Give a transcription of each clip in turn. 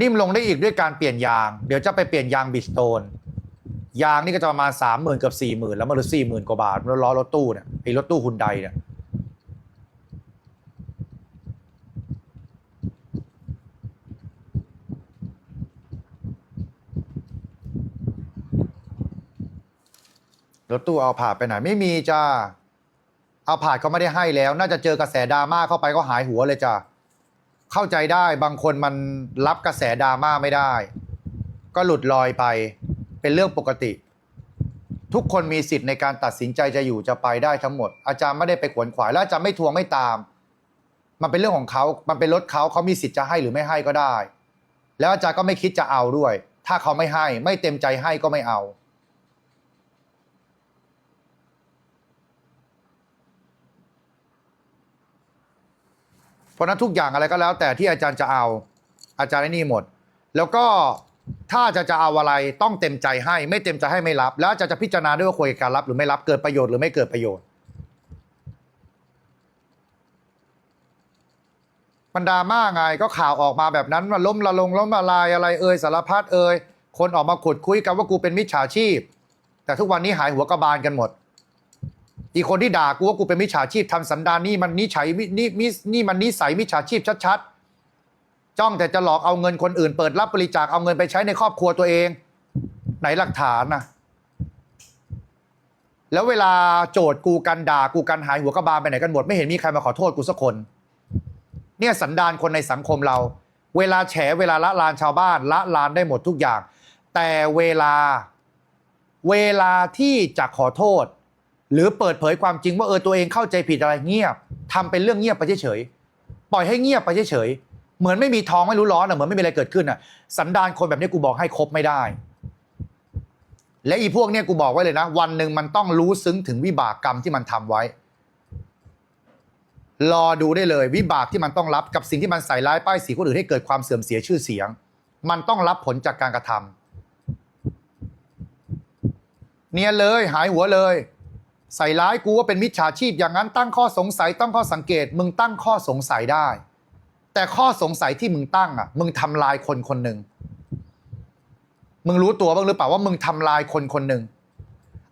นิ่มลงได้อีกด้วยการเปลี่ยนยาง เดี๋ยวจะไปเปลี่ยนยางบิสโตน ยางนี่ก็จะประมาณสามหมื่นกับสี่หมื่นแล้วมันเหลือสี่หมื่นกว่าบาทแล้วล้อรถตู้เนี่ยไอ้รถตู้ฮุนไดเนี่ยรถตู้เอาผ่าไปไหนไม่มีจ้าเอาผ่าเขาไม่ได้ให้แล้ว น่าจะเจอกระแสดราม่าเข้าไปก็หายหัวเลยจ้า เข้าใจได้บางคนมันรับกระแสดราม่าไม่ได้ ก็หลุดลอยไปเป็นเรื่องปกติ ทุกคนมีสิทธิ์ในการตัดสินใจจะอยู่จะไปได้ทั้งหมด อาจารย์ไม่ได้ไปขวนขวายแล้วอาจารย์ไม่ทวงไม่ตาม มันเป็นเรื่องของเขา มันเป็นรถเขาเขามีสิทธิ์จะให้หรือไม่ให้ก็ได้ แล้วอาจารย์ก็ไม่คิดจะเอาด้วย ถ้าเขาไม่ให้ไม่เต็มใจให้ก็ไม่เอา เพราะนั้นทุกอย่างอะไรก็แล้ว แต่ที่อาจารย์จะเอาอาจารย์ไอ้นี่หมด แล้วก็ถ้าจะจะเอาอะไรต้องเต็มใจให้ไม่เต็มใจให้ไม่รับ แล้วอาจารย์จะพิจารณาด้วยว่าควรการรับหรือไม่รับเกิดประโยชน์หรือไม่เกิดประโยชน์มันดราม่าไงก็ข่าวออกมาแบบนั้นว่าล้มละลงล้มละลายอะไรเอ่ยสารพัดเอ่ยคนออกมาขุดคุยกันว่ากูเป็นมิจฉาชีพ แต่ทุกวันนี้หายหัวกระบาลกันหมด อีกคนที่ด่ากูว่ากูเป็นมิจฉาชีพทำสันดานนี่มันนิสัยนี่นี่นี่มันนิสัยมิจฉาชีพชัดๆ จ้องแต่จะหลอกเอาเงินคนอื่น เปิดรับบริจาคเอาเงินไปใช้ในครอบครัวตัวเอง ไหนหลักฐานนะแล้วเวลาโจทย์กูกันด่ากูกันหายหัวกระบาลไปไหนกันหมดไม่เห็นมีใครมาขอโทษกูสักคน เนี่ยสันดานคนในสังคมเรา เวลาแฉเวลาละลานชาวบ้าน ละลานได้หมดทุกอย่าง แต่เวลาเวลาที่จะขอโทษ หรือเปิดเผยความจริงว่าเออตัวเองเข้าใจผิดอะไรเงียบทำเป็นเรื่องเงียบไปเฉยๆปล่อยให้เงียบไปเฉยๆเหมือนไม่มีท้องไม่รู้ร้อนอะเหมือนไม่มีอะไรเกิดขึ้นอะสันดานคนแบบนี้กูบอกให้คบไม่ได้ และอีพวกเนี้ยกูบอกไว้เลยนะ วันหนึ่งมันต้องรู้ซึ้งถึงวิบากกรรมที่มันทำไว้ รอดูได้เลย วิบากที่มันต้องรับกับสิ่งที่มันใส่ร้ายป้ายสีคนอื่นให้เกิดความเสื่อมเสียชื่อเสียง มันต้องรับผลจากการกระทำเนียนเลยหายหัวเลย ใส่ร้ายกูว่าเป็นมิจฉาชีพอย่างนั้นตั้งข้อสงสัยตั้งข้อสังเกต มึงตั้งข้อสงสัยได้ แต่ข้อสงสัยที่มึงตั้งอะ มึงทำลายคนคนหนึ่งมึงรู้ตัวบ้างหรือเปล่าว่ามึงทำลายคนคนหนึ่ง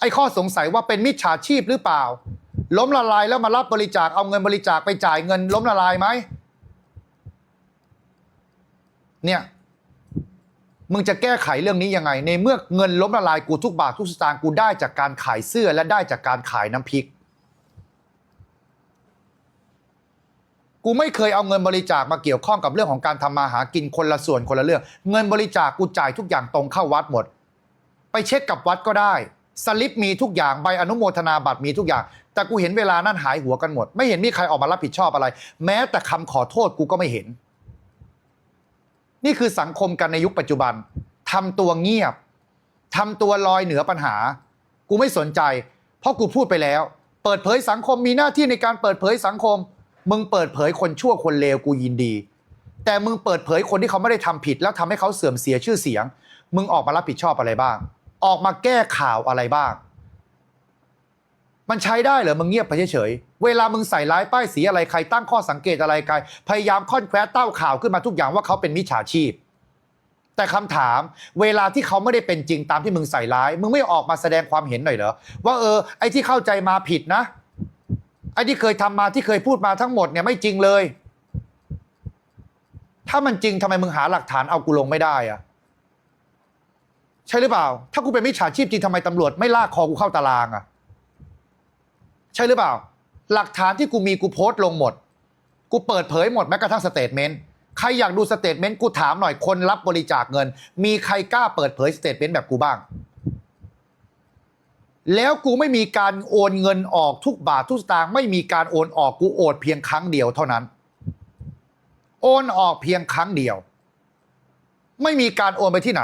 ไอ้ข้อสงสัยว่าเป็นมิจฉาชีพหรือเปล่า ล้มละลายแล้วมารับบริจาคเอาเงินบริจาคไปจ่ายเงิน ล้มละลายไหมเนี่ย มึงจะแก้ไขเรื่องนี้ยังไง ในเมื่อเงินล้มละลายกูทุกบาททุกสตางค์กูได้จากการขายเสื้อและได้จากการขายน้ำพริก กูไม่เคยเอาเงินบริจาคมาเกี่ยวข้องกับเรื่องของการทำมาหากินคนละส่วนคนละเรื่อง เงินบริจาคกูจ่ายทุกอย่างตรงเข้าวัดหมด ไปเช็คกับวัดก็ได้สลิปมีทุกอย่างใบอนุโมทนาบัตรมีทุกอย่าง แต่กูเห็นเวลานั้นหายหัวกันหมด ไม่เห็นมีใครออกมารับผิดชอบอะไร แม้แต่คำขอโทษกูก็ไม่เห็น นี่คือสังคมกันในยุคปัจจุบันทำตัวเงียบทำตัวลอยเหนือปัญหา กูไม่สนใจ เพราะกูพูดไปแล้ว เปิดเผยสังคมมีหน้าที่ในการเปิดเผยสังคม มึงเปิดเผยคนชั่วคนเลวกูยินดี แต่มึงเปิดเผยคนที่เขาไม่ได้ทำผิด แล้วทำให้เขาเสื่อมเสียชื่อเสียง มึงออกมารับผิดชอบอะไรบ้าง ออกมาแก้ข่าวอะไรบ้าง มันใช้ได้เหรอมึงเงียบไปเฉยๆเวลามึงใส่ร้ายป้ายสีอะไรใครตั้งข้อสังเกตอะไรใครพยายามค่อนแคว้เต้าข่าวขึ้นมาทุกอย่างว่าเขาเป็นมิจฉาชีพ แต่คำถามเวลาที่เขาไม่ได้เป็นจริงตามที่มึงใส่ร้าย มึงไม่ออกมาแสดงความเห็นหน่อยเหรอว่าเออไอ้ที่เข้าใจมาผิดนะไอ้ที่เคยทำมาที่เคยพูดมาทั้งหมดเนี่ยไม่จริงเลย ถ้ามันจริงทำไมมึงหาหลักฐานเอากูลงไม่ได้อะใช่หรือเปล่า ถ้ากูเป็นมิจฉาชีพจริงทำไมตำรวจไม่ลากคอกูเข้าตารางอะ ใช่หรือเปล่า หลักฐานที่กูมีกูโพสต์ลงหมด กูเปิดเผยหมดแม้กระทั่งสเตทเมนต์ใครอยากดูสเตทเมนต์กูถามหน่อยคนรับบริจาคเงิน มีใครกล้าเปิดเผยสเตทเมนต์แบบกูบ้าง แล้วกูไม่มีการโอนเงินออกทุกบาททุกสตางค์ไม่มีการโอนออกกูโอนเพียงครั้งเดียวเท่านั้น โอนออกเพียงครั้งเดียว ไม่มีการโอนไปที่ไหน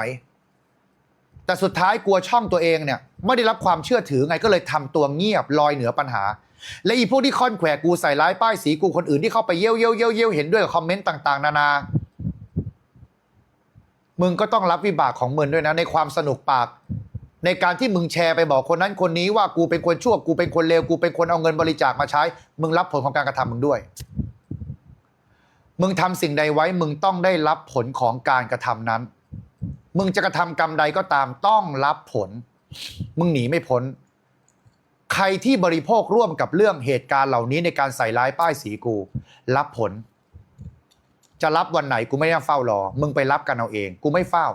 แต่สุดท้ายกลัวช่องตัวเองเนี่ยไม่ได้รับความเชื่อถือไงก็เลยทำตัวเงียบลอยเหนือปัญหา และอีพวกที่ค่อนแขวกูใส่ร้ายป้ายสีกูคนอื่นที่เข้าไปเยี่ยวเยี่ยวเยี่ยวเยี่ยวเห็นด้วยกับคอมเมนต์ต่างๆ นานา มึงก็ต้องรับวิบากของมึงด้วยนะ ในความสนุกปาก ในการที่มึงแชร์ไปบอกคนนั้นคนนี้ว่ากูเป็นคนชั่วกูเป็นคนเลวกูเป็นคนเอาเงินบริจาคมาใช้ มึงรับผลของการกระทำมึงด้วย มึงทำสิ่งใดไว้มึงต้องได้รับผลของการกระทำนั้น มึงจะกระทำกรรมใดก็ตามต้องรับผล มึงหนีไม่พ้น ใครที่บริโภคร่วมกับเรื่องเหตุการณ์เหล่านี้ในการใส่ร้ายป้ายสีกู รับผล จะรับวันไหนกูไม่ได้เฝ้ารอ มึงไปรับกันเอาเอง กูไม่เฝ้า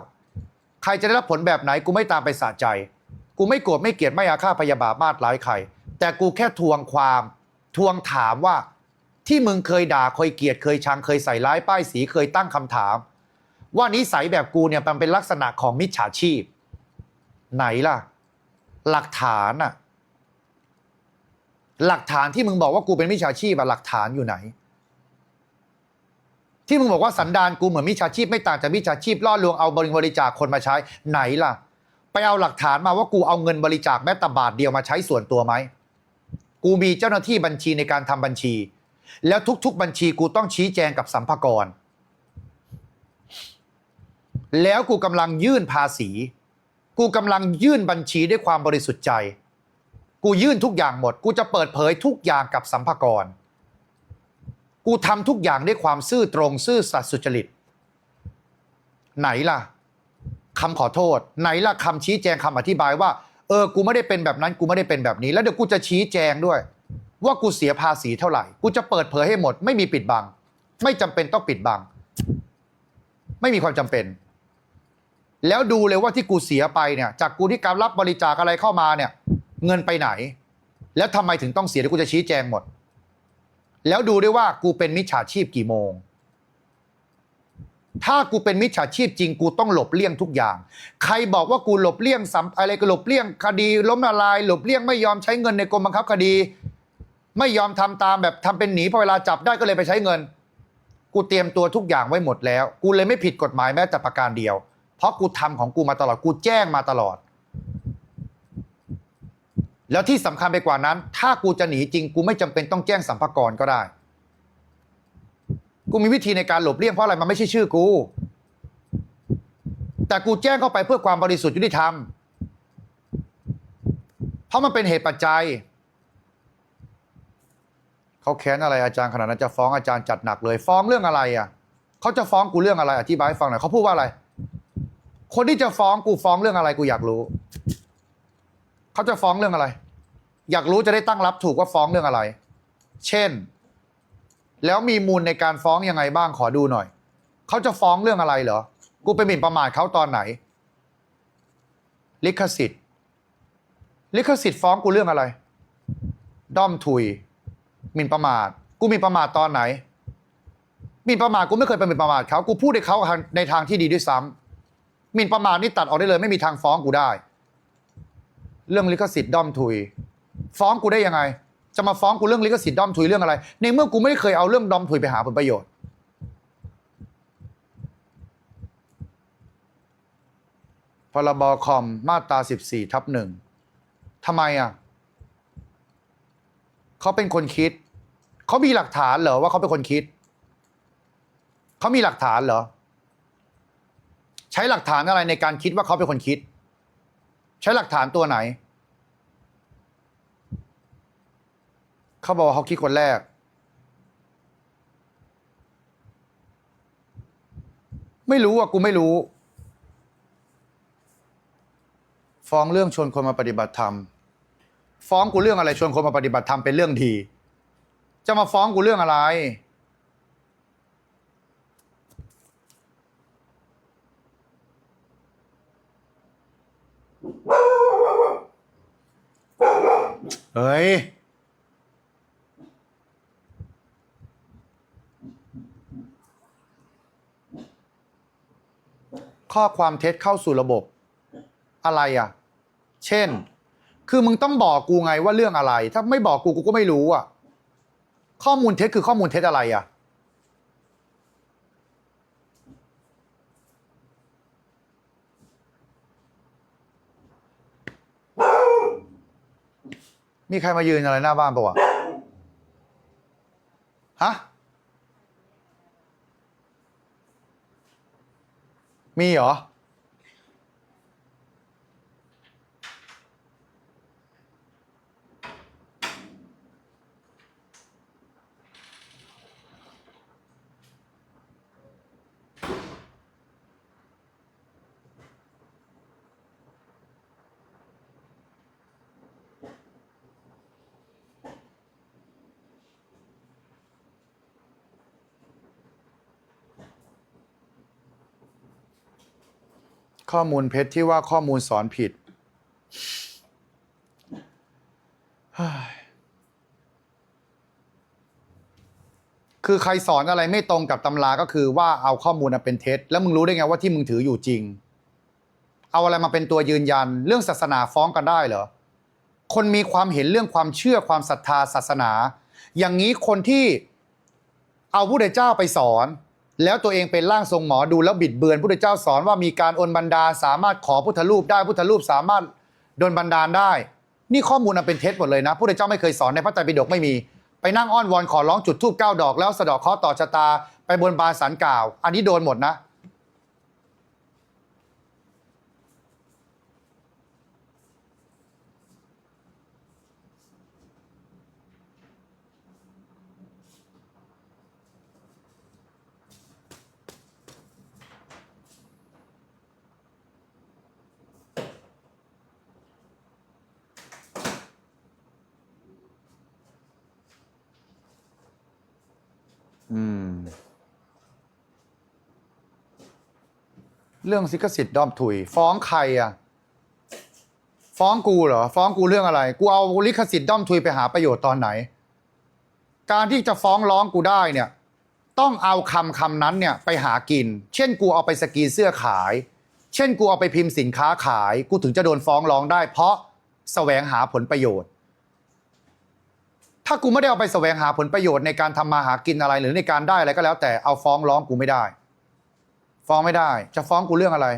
ใครจะได้รับผลแบบไหนกูไม่ตามไปสะใจ กูไม่โกรธไม่เกลียดไม่อาฆาตพยาบาทมาดร้ายใคร แต่กูแค่ทวงความทวงถามว่าที่มึงเคยด่าเคยเกลียดเคยชังเคยใส่ร้ายป้ายสีเคยตั้งคำถาม ว่านิสัยแบบกูเนี่ยมันเป็นลักษณะของมิจฉาชีพ ไหนล่ะ หลักฐานอะหลักฐานที่มึงบอกว่ากูเป็นมิจฉาชีพอะหลักฐานอยู่ไหน ที่มึงบอกว่าสันดานกูเหมือนมิจฉาชีพไม่ต่างจากมิจฉาชีพล่อลวงเอาบริจาคคนมาใช้ ไหนล่ะ ไปเอาหลักฐานมาว่ากูเอาเงินบริจาคแม้แต่บาทเดียวมาใช้ส่วนตัวไหมกูมีเจ้าหน้าที่บัญชีในการทำบัญชี แล้วทุก ๆ บัญชีกูต้องชี้แจงกับสัมภากร แล้วกูกำลังยื่นภาษี กูกำลังยื่นบัญชีด้วยความบริสุทธิ์ใจ กูยื่นทุกอย่างหมด กูจะเปิดเผยทุกอย่างกับสัมภากรกูทำทุกอย่างด้วยความซื่อตรงซื่อสัตย์สุจริต ไหนล่ะคำขอโทษ ไหนล่ะคำชี้แจงคำอธิบายว่า เออ กูไม่ได้เป็นแบบนั้น กูไม่ได้เป็นแบบนี้ แล้วเดี๋ยวกูจะชี้แจงด้วย ว่ากูเสียภาษีเท่าไหร่ กูจะเปิดเผยให้หมด ไม่มีปิดบัง ไม่จำเป็นต้องปิดบัง ไม่มีความจำเป็น แล้วดูเลยว่าที่กูเสียไปเนี่ย จากกูที่การรับบริจาคอะไรเข้ามาเนี่ย เงินไปไหน แล้วทำไมถึงต้องเสียเดี๋ยวกูจะชี้แจงหมด แล้วดูด้วยว่ากูเป็นมิจฉาชีพกี่โมง ถ้ากูเป็นมิจฉาชีพจริง กูต้องหลบเลี่ยงทุกอย่าง ใครบอกว่ากูหลบเลี่ยงสัมอะไรก็หลบเลี่ยงคดี ล้มละลาย หลบเลี่ยงไม่ยอมใช้เงินในกรมบังคับคดี ไม่ยอมทำตามแบบทำเป็นหนีพอเวลาจับได้ก็เลยไปใช้เงิน กูเตรียมตัวทุกอย่างไว้หมดแล้ว กูเลยไม่ผิดกฎหมายแม้แต่ประการเดียว เพราะกูทำของกูมาตลอดกูแจ้งมาตลอด แล้วที่สำคัญไปกว่านั้น ถ้ากูจะหนีจริงกูไม่จำเป็นต้องแจ้งสัมภากรก็ได้ กูมีวิธีในการหลบเลี่ยงเพราะอะไรมันไม่ใช่ชื่อกู แต่กูแจ้งเข้าไปเพื่อความบริสุทธิ์ยุติธรรม เพราะมันเป็นเหตุปัจจัยเขาแค้นอะไรอาจารย์ขนาดนั้นจะฟ้องอาจารย์จัดหนักเลย ฟ้องเรื่องอะไรอะเขาจะฟ้องกูเรื่องอะไรอธิบายให้ฟังหน่อยเขาพูดว่าอะไร คนที่จะฟ้องกูฟ้องเรื่องอะไรกูอยากรู้ เขาจะฟ้องเรื่องอะไร อยากรู้จะได้ตั้งรับถูกว่าฟ้องเรื่องอะไร เช่น แล้วมีมูลในการฟ้องยังไงบ้างขอดูหน่อย เขาจะฟ้องเรื่องอะไรเหรอ กูไปหมิ่นประมาทเขาตอนไหน ลิขสิทธิ์ ลิขสิทธิ์ฟ้องกูเรื่องอะไร ด้อมทุยหมิ่นประมาท กูหมิ่นประมาทตอนไหนหมิ่นประมาทกูไม่เคยไปหมิ่นประมาทเขา กูพูดให้เขาในทางที่ดีด้วยซ้ำ หมิ่นประมาทนี่ตัดออกได้เลย ไม่มีทางฟ้องกูได้ เรื่องลิขสิทธิ์ด้อมทุย ฟ้องกูได้ยังไง จะมาฟ้องกูเรื่องลิขสิทธิ์ด้อมทุยเรื่องอะไร ในเมื่อกูไม่ได้เคยเอาเรื่องด้อมทุยไปหาผลประโยชน์ พรบคอมมาตรา14ทับหนึ่งทำไมอะเขาเป็นคนคิด เขามีหลักฐานเหรอว่าเขาเป็นคนคิด เขามีหลักฐานเหรอ ใช้หลักฐานอะไรในการคิดว่าเขาเป็นคนคิด ใช้หลักฐานตัวไหน เขาบอกว่าเขาคิดคนแรก ไม่รู้อะกูไม่รู้ ฟ้องเรื่องชวนคนมาปฏิบัติธรรม ฟ้องกูเรื่องอะไรชวนคนมาปฏิบัติธรรมเป็นเรื่องดี จะมาฟ้องกูเรื่องอะไร เฮ้ย ข้อความเท็จเข้าสู่ระบบ อะไรอะ เช่น คือมึงต้องบอกกูไงว่าเรื่องอะไร ถ้าไม่บอกกูกูก็ไม่รู้อะ ข้อมูลเท็จคือข้อมูลเท็จอะไรอะ มีใครมายืนอะไรหน้าบ้านปะวะฮะมีเหรอ ข้อมูลเพชรที่ว่าข้อมูลสอนผิด คือใครสอนอะไรไม่ตรงกับตำราก็คือว่าเอาข้อมูลมาเป็นเท็จ แล้วมึงรู้ได้ไงว่าที่มึงถืออยู่จริง เอาอะไรมาเป็นตัวยืนยัน เรื่องศาสนาฟ้องกันได้เหรอ คนมีความเห็นเรื่องความเชื่อความศรัทธาศาสนา อย่างนี้คนที่เอาพุทธเจ้าไปสอน แล้วตัวเองเป็นร่างทรงหมอดูแล้วบิดเบือนพุทธเจ้าสอนว่ามีการโอนบันดาสามารถขอพุทธรูปได้พุทธรูปสามารถโดนบันดาลได้ นี่ข้อมูลมันเป็นเท็จหมดเลยนะพุทธเจ้าไม่เคยสอนในพระไตรปิฎกไม่มี ไปนั่งอ้อนวอนขอร้องจุดธูปเก้าดอกแล้วสะดอกข้อต่อชะตาไปบนบานสารกล่าว อันนี้โดนหมดนะ อืม เรื่องสิกสิทธิ์ดอมถุย ฟ้องใครอะ ฟ้องกูเหรอ ฟ้องกูเรื่องอะไร กูเอาลิขสิทธิ์ด้อมทุยไปหาประโยชน์ตอนไหน การที่จะฟ้องร้องกูได้เนี่ย ต้องเอาคำคำนั้นเนี่ยไปหากิน เช่นกูเอาไปสกรีนเสื้อขาย เช่นกูเอาไปพิมพ์สินค้าขาย กูถึงจะโดนฟ้องร้องได้ เพราะแสวงหาผลประโยชน์ ถ้ากูไม่ได้เอาไปแสวงหาผลประโยชน์ในการทำมาหากินอะไรหรือในการได้อะไรก็แล้วแต่เอาฟ้องร้องกูไม่ได้ ฟ้องไม่ได้ จะฟ้องกูเรื่องอะไร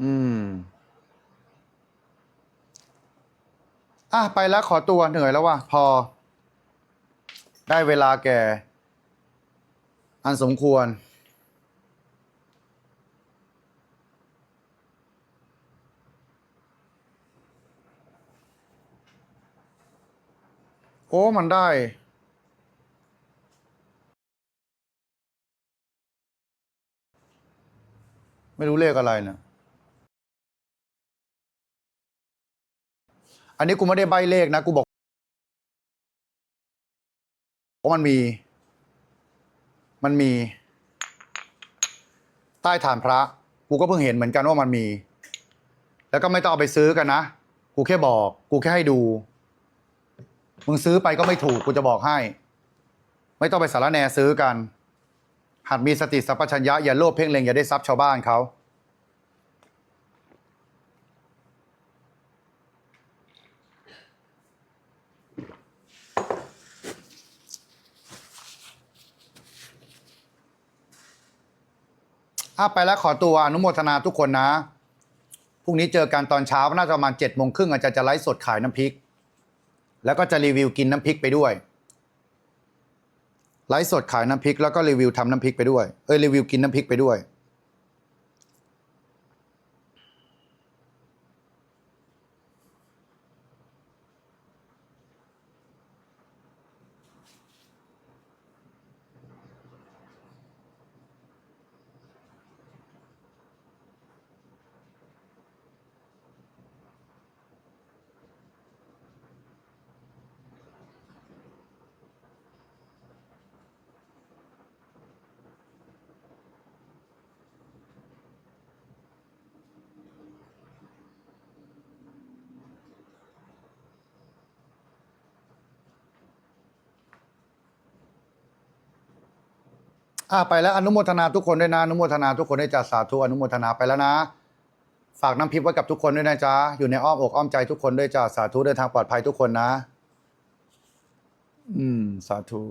อืม อะไปแล้วขอตัวเหนื่อยแล้วว่ะ พอ ได้เวลาแก่ อันสมควร โอ้มันได้ไม่รู้เลขอะไรนะ อันนี้กูไม่ได้ใบเลขนะ กูบอกว่ามันมี มันมี ใต้ฐานพระ กูก็เพิ่งเห็นเหมือนกันว่ามันมี แล้วก็ไม่ต้องเอาไปซื้อกันนะ กูแค่บอก กูแค่ให้ดู มึงซื้อไปก็ไม่ถูก กูจะบอกให้ ไม่ต้องไปสารแนซื้อกัน หัดมีสติสัพพัญญะอย่าโลภเพ่งเล็งอย่าได้ทรัพย์ชาวบ้านเขา อ้าไปแล้วขอตัวอนุโมทนาทุกคนนะ พรุ่งนี้เจอกันตอนเช้าน่าจะประมาณเจ็ดโมงครึ่งอาจารย์จะไลฟ์สดขายน้ำพริก แล้วก็จะรีวิวกินน้ำพริกไปด้วย ไลฟ์สดขายน้ำพริกแล้วก็รีวิวทำน้ำพริกไปด้วย เอ้ยรีวิวกินน้ำพริกไปด้วย อ่าไปแล้วอนุโมทนาทุกคนด้วยนะอนุโมทนาทุกคนด้วยจ้าสาธุอนุโมทนาไปแล้วนะ ฝากน้ำพริกไว้กับทุกคนด้วยนะจ๊ะอยู่ในอ้อมอกอ้อมใจทุกคนด้วยจ้าสาธุเดินทางปลอดภัยทุกคนนะ อืม สาธุ